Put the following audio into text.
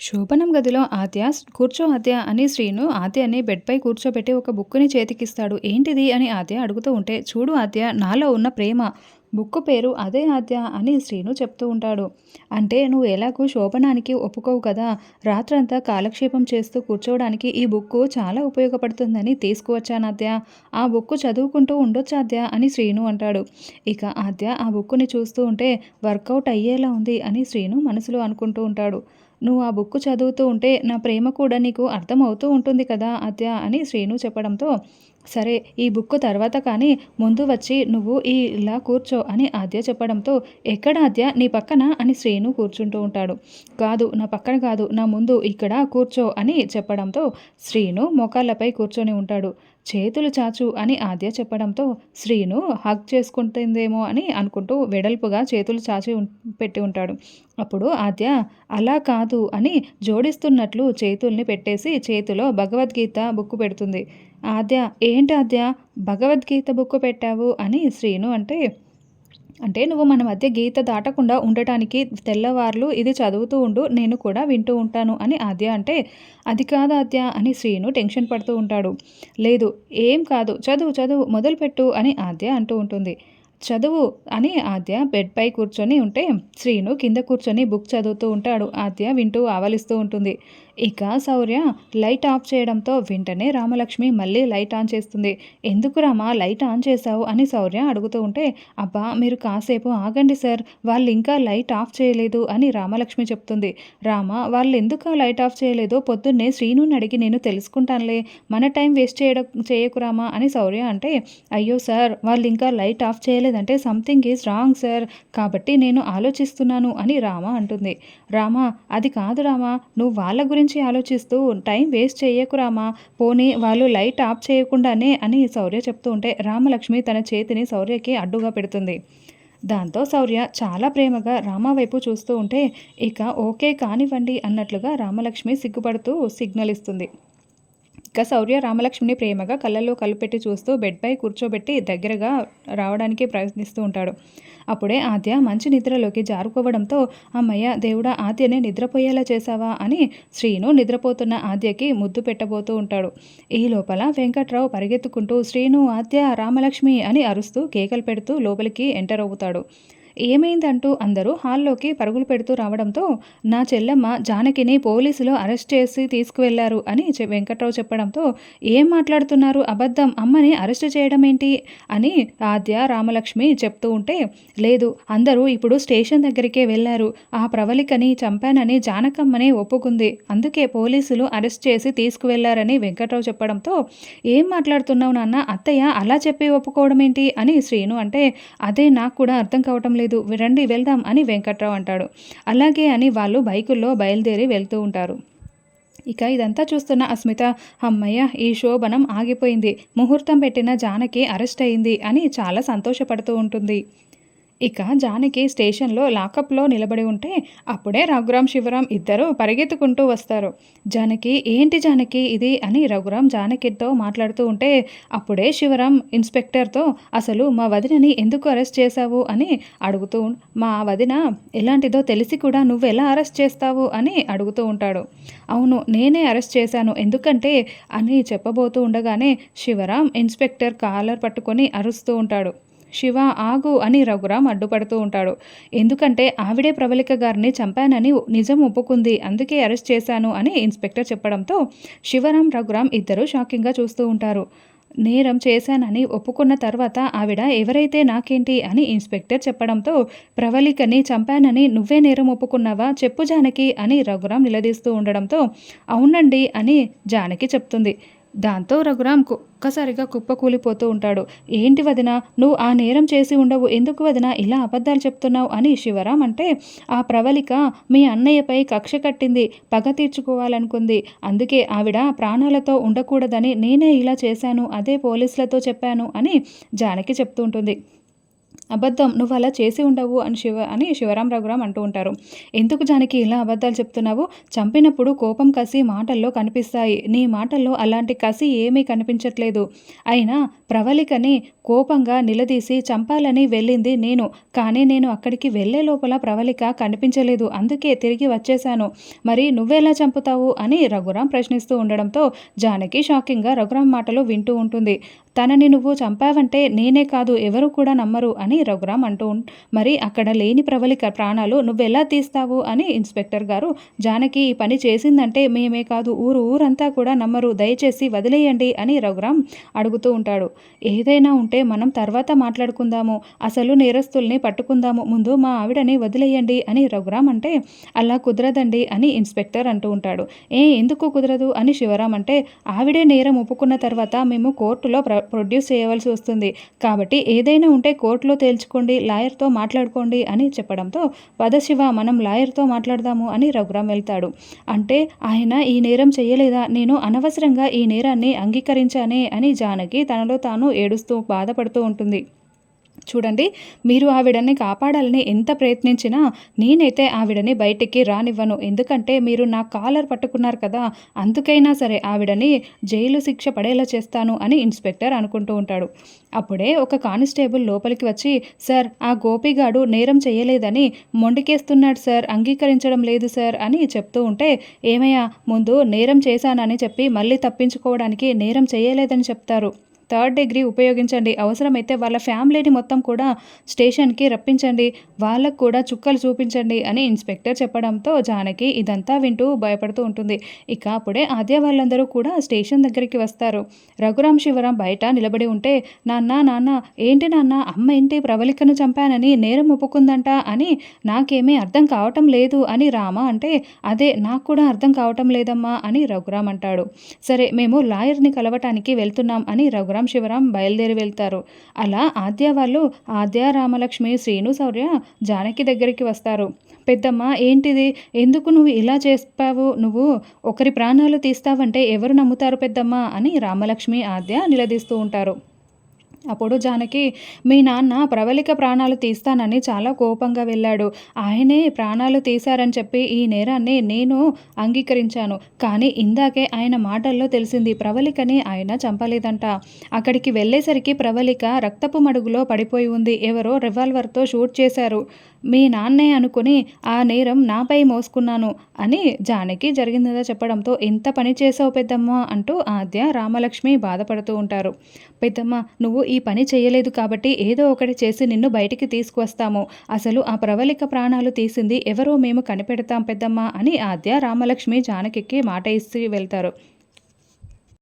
శోభనం గదిలో ఆద్య కూర్చో ఆద్య అని శ్రీను ఆద్యని బెడ్పై కూర్చోబెట్టి ఒక బుక్కుని చేతికిస్తాడు. ఏంటిది? అని ఆద్య అడుగుతూ ఉంటే చూడు ఆద్య నాలో ఉన్న ప్రేమ. బుక్ పేరు అదే ఆద్య అని శ్రీను చెప్తూ ఉంటాడు. అంటే నువ్వు ఎలాగూ శోభనానికి ఒప్పుకోవు కదా. రాత్రంతా కాలక్షేపం చేస్తూ కూర్చోవడానికి ఈ బుక్కు చాలా ఉపయోగపడుతుందని తీసుకువచ్చానాద్య ఆ బుక్కు చదువుకుంటూ ఉండొచ్చాద్య అని శ్రీను అంటాడు. ఇక ఆద్య ఆ బుక్కుని చూస్తూ ఉంటే వర్కౌట్ అయ్యేలా ఉంది అని శ్రీను మనసులో అనుకుంటూ ఉంటాడు. నువ్వు ఆ బుక్ చదువుతూ ఉంటే నా ప్రేమ కూడా నీకు అర్థమవుతూ ఉంటుంది కదా అద్య అని శ్రీను చెప్పడంతో సరే ఈ బుక్ తర్వాత కానీ ముందు వచ్చి నువ్వు ఈ ఇలా కూర్చో అని ఆద్య చెప్పడంతో ఎక్కడ ఆద్య? నీ పక్కన అని శ్రీను కూర్చుంటూ ఉంటాడు. కాదు నా పక్కన కాదు నా ముందు ఇక్కడ కూర్చో అని చెప్పడంతో శ్రీను మోకాళ్ళపై కూర్చొని ఉంటాడు. చేతులు చాచు అని ఆద్య చెప్పడంతో శ్రీను హగ్ చేసుకుంటుందేమో అని అనుకుంటూ వెడల్పుగా చేతులు చాచి పెట్టి ఉంటాడు. అప్పుడు ఆద్య అలా కాదు అని జోడిస్తున్నట్లు చేతుల్ని పెట్టేసి చేతిలో భగవద్గీత బుక్ పెడుతుంది. ఆద్య ఏంటి ఆద్య? భగవద్గీత బుక్ పెట్టావు? అని శ్రీను అంటే అంటే నువ్వు మన మధ్య గీత దాటకుండా ఉండటానికి తెల్లవార్లు ఇది చదువుతూ ఉండు నేను కూడా వింటూ ఉంటాను అని ఆద్య అంటే అది కాదు ఆద్య అని శ్రీను టెన్షన్ పడుతూ ఉంటాడు. లేదు ఏం కాదు చదువు చదువు మొదలుపెట్టు అని ఆద్య అంటూ ఉంటుంది. చదువు అని ఆద్య బెడ్పై కూర్చొని ఉంటే శ్రీను కింద కూర్చొని బుక్ చదువుతూ ఉంటాడు. ఆద్య వింటూ ఆవలిస్తూ ఉంటుంది. ఇక శౌర్య లైట్ ఆఫ్ చేయడంతో వెంటనే రామలక్ష్మి మళ్ళీ లైట్ ఆన్ చేస్తుంది. ఎందుకు రామా లైట్ ఆన్ చేశావు? అని శౌర్య అడుగుతూ ఉంటే అబ్బా మీరు కాసేపు ఆగండి సార్. వాళ్ళు ఇంకా లైట్ ఆఫ్ చేయలేదు అని రామలక్ష్మి చెప్తుంది. రామ వాళ్ళు ఎందుకు లైట్ ఆఫ్ చేయలేదో పొద్దున్నే శ్రీనుని అడిగి నేను తెలుసుకుంటానులే. మన టైం వేస్ట్ చేయడం చేయకురామా అని శౌర్య అంటే అయ్యో సార్ వాళ్ళు ఇంకా లైట్ ఆఫ్ చేయలేదు. చేయలేదంటే సంథింగ్ ఈజ్ రాంగ్ సార్ కాబట్టి నేను ఆలోచిస్తున్నాను అని రామ అంటుంది. రామ అది కాదు రామ. నువ్వు వాళ్ళ గురించి ఆలోచిస్తూ టైం వేస్ట్ చేయకు రామ. పోనీ వాళ్ళు లైట్ ఆఫ్ చేయకుండానే అని శౌర్య చెప్తూ ఉంటే రామలక్ష్మి తన చేతిని శౌర్యకి అడ్డుగా పెడుతుంది. దాంతో శౌర్య చాలా ప్రేమగా రామ వైపు చూస్తూ ఉంటే ఇక ఓకే కానివ్వండి అన్నట్లుగా రామలక్ష్మి సిగ్గుపడుతూ సిగ్నల్ ఇస్తుంది. ఇక శౌర్య రామలక్ష్మిని ప్రేమగా కళ్ళల్లో కలుపెట్టి చూస్తూ బెడ్పై కూర్చోబెట్టి దగ్గరగా రావడానికి ప్రయత్నిస్తూ ఉంటాడు. అప్పుడే ఆద్య మంచి నిద్రలోకి జారుకోవడంతో అమ్మయ్య దేవుడా ఆద్యనే నిద్రపోయేలా చేశావా? అని శ్రీను నిద్రపోతున్న ఆద్యకి ముద్దు పెట్టబోతూ ఉంటాడు. ఈ లోపల వెంకట్రావు పరిగెత్తుకుంటూ శ్రీను ఆద్య రామలక్ష్మి అని అరుస్తూ కేకలు పెడుతూ లోపలికి ఎంటర్ అవుతాడు. ఏమైందంటూ అందరూ హాల్లోకి పరుగులు పెడుతూ రావడంతో నా చెల్లెమ్మ జానకిని పోలీసులు అరెస్ట్ చేసి తీసుకువెళ్ళారు అని వెంకట్రావు చెప్పడంతో ఏం మాట్లాడుతున్నారు? అబద్ధం? అమ్మని అరెస్ట్ చేయడం ఏంటి అని ఆద్య రామలక్ష్మి చెప్తూ ఉంటే లేదు అందరూ ఇప్పుడు స్టేషన్ దగ్గరికే వెళ్ళారు. ఆ ప్రవళికని చంపానని జానకమ్మని ఒప్పుకుంది. అందుకే పోలీసులు అరెస్ట్ చేసి తీసుకువెళ్ళారని వెంకట్రావు చెప్పడంతో ఏం మాట్లాడుతున్నావు నాన్న? అత్తయ్య అలా చెప్పి ఒప్పుకోవడం ఏంటి అని శ్రీను అంటే అదే నాకు కూడా అర్థం కావటం లేదు. లేదు. రండి వెళ్దాం అని వెంకట్రావు అంటాడు. అలాగే అని వాళ్ళు బైకుల్లో బయలుదేరి వెళ్తూ ఉంటారు. ఇక ఇదంతా చూస్తున్న అస్మిత అమ్మయ్య ఈ శోభనం ఆగిపోయింది. ముహూర్తం పెట్టిన జానకి అరెస్ట్ అయింది అని చాలా సంతోషపడుతూ ఉంటుంది. ఇక జానకి స్టేషన్లో లాకప్లో నిలబడి ఉంటే అప్పుడే రఘురాం శివరాం ఇద్దరు పరిగెత్తుకుంటూ వస్తారు. జానకి ఏంటి జానకి ఇది? అని రఘురాం జానకితో మాట్లాడుతూ ఉంటే అప్పుడే శివరాం ఇన్స్పెక్టర్తో అసలు మా వదినని ఎందుకు అరెస్ట్ చేశావు? అని అడుగుతూ మా వదిన ఎలాంటిదో తెలిసి కూడా నువ్వు ఎలా అరెస్ట్ చేస్తావు? అని అడుగుతూ ఉంటాడు. అవును నేనే అరెస్ట్ చేశాను. ఎందుకంటే? అని చెప్పబోతూ ఉండగానే శివరాం ఇన్స్పెక్టర్ కాలర్ పట్టుకొని అరుస్తూ ఉంటాడు. శివ ఆగు అని రఘురామ్ అడ్డుపడుతూ ఉంటాడు. ఎందుకంటే ఆవిడే ప్రవళిక గారిని చంపానని నిజం ఒప్పుకుంది. అందుకే అరెస్ట్ చేశాను అని ఇన్స్పెక్టర్ చెప్పడంతో శివరాం రఘురామ్ ఇద్దరు షాకింగ్గా చూస్తూ ఉంటారు. నేరం చేశానని ఒప్పుకున్న తర్వాత ఆవిడ ఎవరైతే నాకేంటి అని ఇన్స్పెక్టర్ చెప్పడంతో ప్రవళికని చంపానని నువ్వే నేరం ఒప్పుకున్నావా? చెప్పు జానకి అని రఘురామ్ నిలదీస్తూ ఉండడంతో అవునండి అని జానకి చెప్తుంది. దాంతో రఘురామ్ ఒక్కసారిగా కుప్పకూలిపోతూ ఉంటాడు. ఏంటి వదిన నువ్వు ఆ నేరం చేసి ఉండవు. ఎందుకు వదిన ఇలా అబద్ధాలు చెప్తున్నావు అని శివరాం అంటే ఆ ప్రవళిక మీ అన్నయ్యపై కక్ష కట్టింది పగ తీర్చుకోవాలనుకుంది. అందుకే ఆవిడ ప్రాణాలతో ఉండకూడదని నేనే ఇలా చేశాను అదే పోలీసులతో చెప్పాను అని జానకి చెప్తూ ఉంటుంది. అబద్ధం నువ్వు అలా చేసి ఉండవు అని శివ అని శివరాం రఘురాం అంటూ ఉంటారు. ఎందుకు జానకి ఇలా అబద్ధాలు చెప్తున్నావు? చంపినప్పుడు కోపం కసి మాటల్లో కనిపిస్తాయి. నీ మాటల్లో అలాంటి కసి ఏమీ కనిపించట్లేదు. అయినా ప్రవళికని కోపంగా నిలదీసి చంపాలని వెళ్ళింది నేను కానీ నేను అక్కడికి వెళ్ళే లోపల ప్రవళిక కనిపించలేదు అందుకే తిరిగి వచ్చేశాను. మరి నువ్వెలా చంపుతావు? అని రఘురాం ప్రశ్నిస్తూ ఉండడంతో జానకి షాకింగ్గా రఘురాం మాటలు వింటూ ఉంటుంది. తనని నువ్వు చంపావంటే నేనే కాదు ఎవరు కూడా నమ్మరు అని రఘురాం అంటూ మరి అక్కడ లేని ప్రవళిక ప్రాణాలు నువ్వెలా తీస్తావు? అని ఇన్స్పెక్టర్ గారు జానకి ఈ పని చేసిందంటే మేమే కాదు ఊరు ఊరంతా కూడా నమ్మరు దయచేసి వదిలేయండి అని రఘురాం అడుగుతూ ఉంటాడు. ఏదైనా ఉంటే మనం తర్వాత మాట్లాడుకుందాము అసలు నేరస్తుల్ని పట్టుకుందాము ముందు మా ఆవిడని వదిలేయండి అని రఘురామ్ అంటే అలా కుదరదండి అని ఇన్స్పెక్టర్ అంటూ ఉంటాడు. ఏ ఎందుకు కుదరదు? అని శివరాం అంటే ఆవిడే నేరం ఒప్పుకున్న తర్వాత మేము కోర్టులో ప్ర ప్రొడ్యూస్ చేయవలసి వస్తుంది. కాబట్టి ఏదైనా ఉంటే కోర్టులో తేల్చుకోండి లాయర్తో మాట్లాడుకోండి అని చెప్పడంతో పదశివ మనం లాయర్తో మాట్లాడదాము అని రఘురాం వెళ్తాడు. అంటే ఆయన ఈ నేరం చేయలేదా? నేను అనవసరంగా ఈ నేరాన్ని అంగీకరించానే అని జానకి తనలో తాను ఏడుస్తూ బాధపడుతూ ఉంటుంది. చూడండి మీరు ఆవిడని కాపాడాలని ఎంత ప్రయత్నించినా నేనైతే ఆవిడని బయటికి రానివ్వను. ఎందుకంటే మీరు నా కాలర్ పట్టుకున్నారు కదా అందుకైనా సరే ఆవిడని జైలు శిక్ష పడేలా చేస్తాను అని ఇన్స్పెక్టర్ అనుకుంటూ ఉంటాడు. అప్పుడే ఒక కానిస్టేబుల్ లోపలికి వచ్చి సార్ ఆ గోపిగాడు నేరం చేయలేదని మొండికేస్తున్నాడు సార్ అంగీకరించడం లేదు సార్ అని చెప్తూ ఉంటే ఏమయ్యా ముందు నేరం చేశానని చెప్పి మళ్ళీ తప్పించుకోవడానికి నేరం చేయలేదని చెప్తారు. థర్డ్ డిగ్రీ ఉపయోగించండి. అవసరమైతే వాళ్ళ ఫ్యామిలీని మొత్తం కూడా స్టేషన్కి రప్పించండి. వాళ్ళకు కూడా చుక్కలు చూపించండి అని ఇన్స్పెక్టర్ చెప్పడంతో జానకి ఇదంతా వింటూ భయపడుతూ ఉంటుంది. ఇక అప్పుడే ఆద్య వాళ్ళందరూ కూడా స్టేషన్ దగ్గరికి వస్తారు. రఘురాం శివరాం బయట నిలబడి ఉంటే నాన్న నాన్న ఏంటి నాన్న? అమ్మ ఏంటి ప్రవళికను చంపానని నేరం ఒప్పుకుందంట అని నాకేమీ అర్థం కావటం లేదు అని రామ అంటే అదే నాకు కూడా అర్థం కావటం లేదమ్మా అని రఘురాం అంటాడు. సరే మేము లాయర్ని కలవటానికి వెళ్తున్నాం అని రఘురాం శివరాం శివరాం బయలుదేరి వెళ్తారు. అలా ఆద్య వాళ్ళు ఆద్య రామలక్ష్మి శ్రీను శౌర్య జానకి దగ్గరికి వస్తారు. పెద్దమ్మ ఏంటిది? ఎందుకు నువ్వు ఇలా చేస్తావు? నువ్వు ఒకరి ప్రాణాలు తీస్తావంటే ఎవరు నమ్ముతారు పెద్దమ్మ? అని రామలక్ష్మి ఆద్య నిలదీస్తూ ఉంటారు. అప్పుడు జానకి మీ నాన్న ప్రవళిక ప్రాణాలు తీస్తానని చాలా కోపంగా వెళ్ళాడు. ఆయనే ప్రాణాలు తీశారని చెప్పి ఈ నేరాన్ని నేను అంగీకరించాను. కానీ ఇందాకే ఆయన మాటల్లో తెలిసింది ప్రవళికని ఆయన చంపలేదంట. అక్కడికి వెళ్ళేసరికి ప్రవళిక రక్తపు మడుగులో పడిపోయి ఉంది. ఎవరో రివాల్వర్తో షూట్ చేశారు. మీ నాన్నే అనుకుని ఆ నేరం నాపై మోసుకున్నాను అని జానకి జరిగిందిగా చెప్పడంతో ఎంత పని చేసావు పెద్దమ్మ అంటూ ఆద్య రామలక్ష్మి బాధపడుతూ ఉంటారు. పెద్దమ్మ నువ్వు ఈ పని చేయలేదు కాబట్టి ఏదో ఒకటి చేసి నిన్ను బయటికి తీసుకువస్తాము. అసలు ఆ ప్రవళిక ప్రాణాలు తీసింది ఎవరో మేము కనిపెడతాం పెద్దమ్మ అని ఆద్య రామలక్ష్మి జానకికి మాట ఇస్తూ వెళ్తారు.